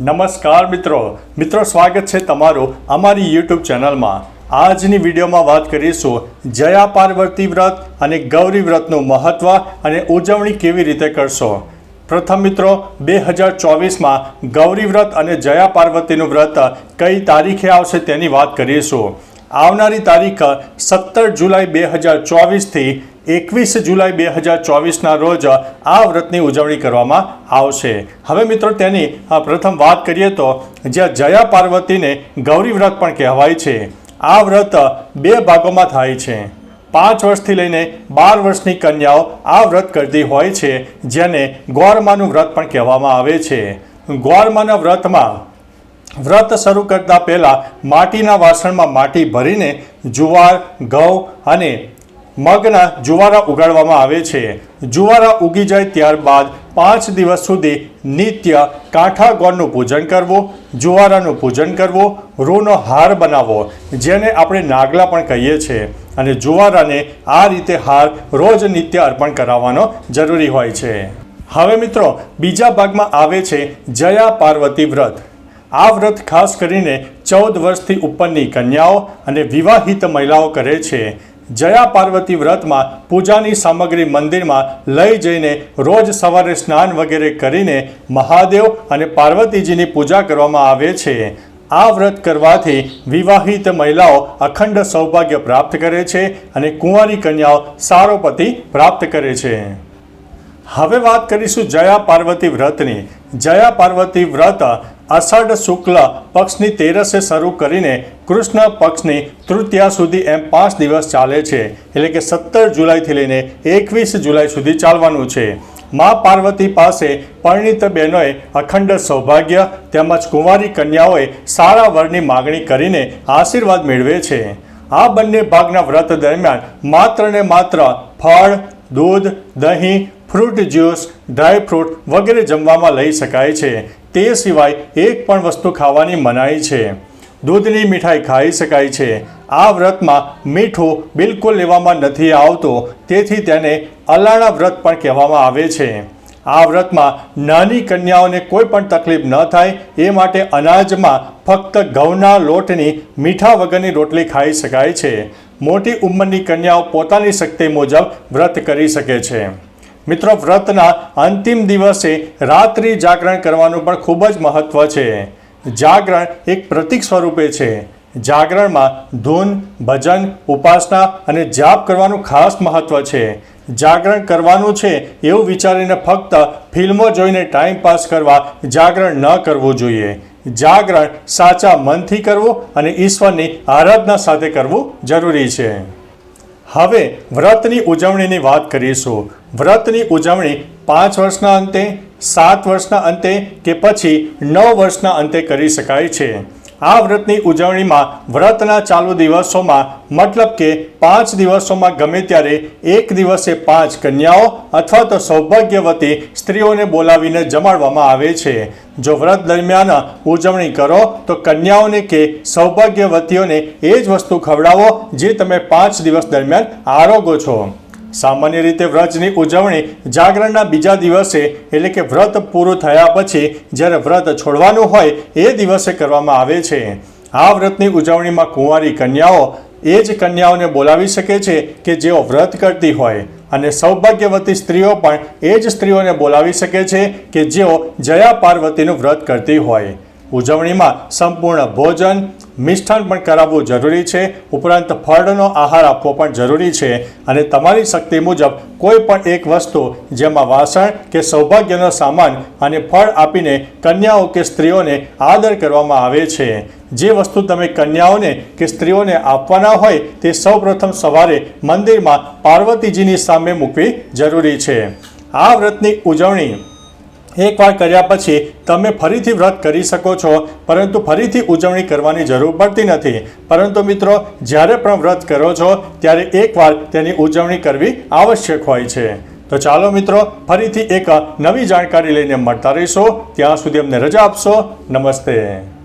નમસ્કાર મિત્રો. મિત્રો, સ્વાગત છે તમારું અમારી યુટ્યુબ ચેનલમાં. આજની વિડીયોમાં વાત કરીશું જયા પાર્વતી વ્રત અને ગૌરી વ્રતનું મહત્ત્વ અને ઉજવણી કેવી રીતે કરશો. પ્રથમ મિત્રો, બે હજાર ચોવીસમાં ગૌરી વ્રત અને જયા પાર્વતીનું વ્રત કઈ તારીખે આવશે તેની વાત કરીશું. આવનારી તારીખ સત્તર જુલાઈ બે હજાર ચોવીસથી એકવીસ જુલાઈ બે હજાર ચોવીસના રોજ આ વ્રતની ઉજવણી કરવામાં આવશે. હવે મિત્રો તેની પ્રથમ વાત કરીએ તો જ્યાં જયા પાર્વતીને ગૌરી વ્રત પણ કહેવાય છે. આ વ્રત બે ભાગોમાં થાય છે. પાંચ વર્ષથી લઈને બાર વર્ષની કન્યાઓ આ વ્રત કરતી હોય છે, જેને ગોરમાનું વ્રત પણ કહેવામાં આવે છે. ગોરમાના વ્રતમાં વ્રત શરૂ કરતા પહેલાં માટીના વાસણમાં માટી ભરીને જુવાર, ઘઉં અને મગના જુવારા ઉગાડવામાં આવે છે. જુવારા ઉગી જાય ત્યારબાદ પાંચ દિવસ સુધી નિત્ય કાંઠા ગોળનું પૂજન કરવું, જુવારાનું પૂજન કરવું, રૂનો હાર બનાવવો, જેને આપણે નાગલા પણ કહીએ છીએ અને જુવારાને આ રીતે હાર રોજ નિત્ય અર્પણ કરાવવાનો જરૂરી હોય છે. હવે મિત્રો, બીજા ભાગમાં આવે છે જયા પાર્વતી વ્રત. આ વ્રત ખાસ કરીને ચૌદ વર્ષથી ઉપરની કન્યાઓ અને વિવાહિત મહિલાઓ કરે છે. જયા પાર્વતી વ્રતમાં પૂજાની સામગ્રી મંદિરમાં લઈ જઈને રોજ સવારે સ્નાન વગેરે કરીને મહાદેવ અને પાર્વતીજીની પૂજા કરવામાં આવે છે. આ વ્રત કરવાથી વિવાહિત મહિલાઓ અખંડ સૌભાગ્ય પ્રાપ્ત કરે છે અને કુંવારી કન્યાઓ સારો પતિ પ્રાપ્ત કરે છે. હવે વાત કરીશું જયા પાર્વતી વ્રતની. જયા પાર્વતી વ્રત અષાઢ શુક્લ પક્ષની તેરસે શરૂ કરીને કૃષ્ણ પક્ષની તૃતીયા સુધી એમ પાંચ દિવસ ચાલે છે. એટલે કે સત્તર જુલાઈથી લઈને એકવીસ જુલાઈ સુધી ચાલવાનું છે. મા પાર્વતી પાસે પરિણીત બહેનોએ અખંડ સૌભાગ્ય તેમજ કુંવારી કન્યાઓએ સારા વરની માગણી કરીને આશીર્વાદ મેળવે છે. આ બંને ભાગના વ્રત દરમિયાન માત્ર ને માત્ર ફળ દૂધ, દહીં, ફ્રૂટ જ્યુસ, ડ્રાય ફ્રૂટ વગેરે જમવામાં લઈ શકાય છે. તે સિવાય એક પણ વસ્તુ ખાવાની મનાઈ છે. દૂધની મીઠાઈ ખાઈ શકાય છે. આ વ્રતમાં મીઠું બિલકુલ લેવામાં નથી આવતું, તેથી તેને અલાણા વ્રત પણ કહેવામાં આવે છે. આ વ્રતમાં નાની કન્યાઓને કોઈ પણ તકલીફ ન થાય, એ માટે અનાજમાં ફક્ત ઘઉંના લોટની મીઠા વગરની રોટલી ખાઈ શકાય છે. મોટી ઉંમરની કન્યાઓ પોતાની શક્તિ મુજબ વ્રત કરી શકે છે. મિત્રો, વ્રતના અંતિમ દિવસે રાત્રિ જાગરણ કરવાનું પણ ખૂબ જ મહત્વ છે. જાગરણ એક પ્રતિક સ્વરૂપે છે. જાગરણમાં ધૂન, ભજન, ઉપાસના અને જાપ કરવાનું ખાસ મહત્વ છે. જાગરણ કરવાનું છે એવું વિચારીને ફક્ત ફિલ્મો જોઈને ટાઈમ પાસ કરવા જાગરણ ન કરવું જોઈએ. જાગરણ સાચા મનથી કરવું અને ઈશ્વરની આરાધના સાથે કરવું જરૂરી છે. હવે વ્રતની ઉજવણીની વાત કરીશું. વ્રતની ઉજવણી પાંચ વર્ષના અંતે, સાત વર્ષના અંતે કે પછી નવ વર્ષના અંતે કરી શકાય છે. આ વ્રતની ઉજવણીમાં વ્રતના ચાલુ દિવસોમાં મતલબ કે પાંચ દિવસોમાં ગમે ત્યારે એક દિવસે પાંચ કન્યાઓ અથવા તો સૌભાગ્યવતી સ્ત્રીઓને બોલાવીને જમાડવામાં આવે છે. જો વ્રત દરમિયાન ઉજવણી કરો, તો કન્યાઓને કે સૌભાગ્યવતીઓને એ જ વસ્તુ ખવડાવો જે તમે પાંચ દિવસ દરમિયાન આરોગો છો. સામાન્ય રીતે વ્રતની ઉજવણી જાગરણના બીજા દિવસે એટલે કે વ્રત પૂરું થયા પછી જ્યારે વ્રત છોડવાનું હોય એ દિવસે કરવામાં આવે છે. આ વ્રતની ઉજવણીમાં કુંવારી કન્યાઓ એ જ કન્યાઓને બોલાવી શકે છે કે જેઓ વ્રત કરતી હોય અને સૌભાગ્યવતી સ્ત્રીઓ પણ એ જ સ્ત્રીઓને બોલાવી શકે છે કે જેઓ જયા પાર્વતીનું વ્રત કરતી હોય. ઉજવણીમાં સંપૂર્ણ ભોજન મિષ્ટાન પણ કરાવવું જરૂરી છે. ઉપરાંત ફળનો આહાર આપવો પણ જરૂરી છે. અને તમારી શક્તિ મુજબ કોઈ પણ એક વસ્તુ, જેમાં વાસણ કે સૌભાગ્યનો સામાન અને ફળ આપીને કન્યાઓ કે સ્ત્રીઓને આદર કરવામાં આવે છે. જે વસ્તુ તમે કન્યાઓને કે સ્ત્રીઓને આપવાના હોય, તે સૌપ્રથમ સવારે મંદિરમાં પાર્વતીજીની સામે મૂકવી જરૂરી છે. આ વ્રતની ઉજવણી એકવાર કર્યા પછી તમે ફરીથી વ્રત કરી શકો છો, પરંતુ ફરીથી ઉજવણી કરવાની જરૂર પડતી નથી. પરંતુ મિત્રો, જ્યારે પણ વ્રત કરો છો, ત્યારે એકવાર તેની ઉજવણી કરવી આવશ્યક હોય છે. તો ચાલો મિત્રો, ફરીથી એક નવી જાણકારી લઈને મળતા રહીશો. ત્યાં સુધી અમને રજા આપશો. નમસ્તે.